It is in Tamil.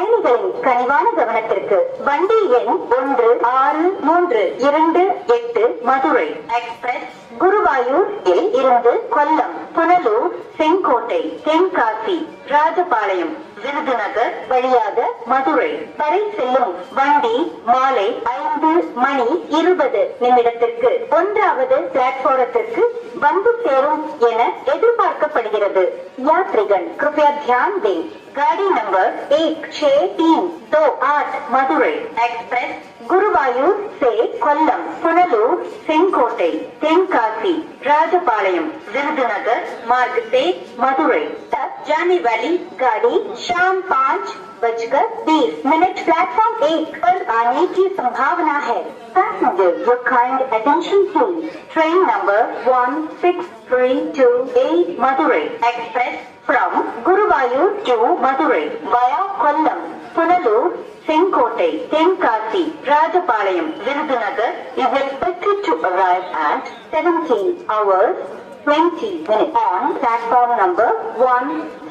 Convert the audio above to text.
பயணிகளின் கனிவான கவனத்திற்கு வண்டி எண் ஒன்று ஆறு மூன்று இரண்டு எட்டு மதுரை. எக்ஸ்பிரஸ் குருவாயூர் இருந்து கொல்லம் புனலூர் செங்கோட்டை தென்காசி ராஜபாளையம் விருதுநகர் வழியாக மதுரை வரை செல்லும் வண்டி மாலை ஐந்து மணி இருபது நிமிடத்திற்கு ஒன்றாவது பிளாட்பாரத்திற்கு வந்து சேரும் என எதிர்பார்க்கப்படுகிறது यात्रीगण कृपया ध्यान दें गाड़ी नंबर एक छः तीन दो आठ மதுரை எக்ஸ்பிரஸ் குருவாயூர் சே கொல்லம் புனலூர் செங்கோட்டை தென்காசி ராஜபாளையம் விருதுநகர் मार्ग से मदुरई तक जाने वाली गाड़ी शाम पाँच बजकर बीस मिनट प्लेटफॉर्म एक पर आने की संभावना है। Passenger your kind attention please train number one six three two eight Madurai express from Guru Guruvayur to Madurai via Kollam, Punalur, Senkote, Tenkasi, Rajapalayam, Virudunagar is expected to arrive at 17 hours 20 minutes. On platform number 1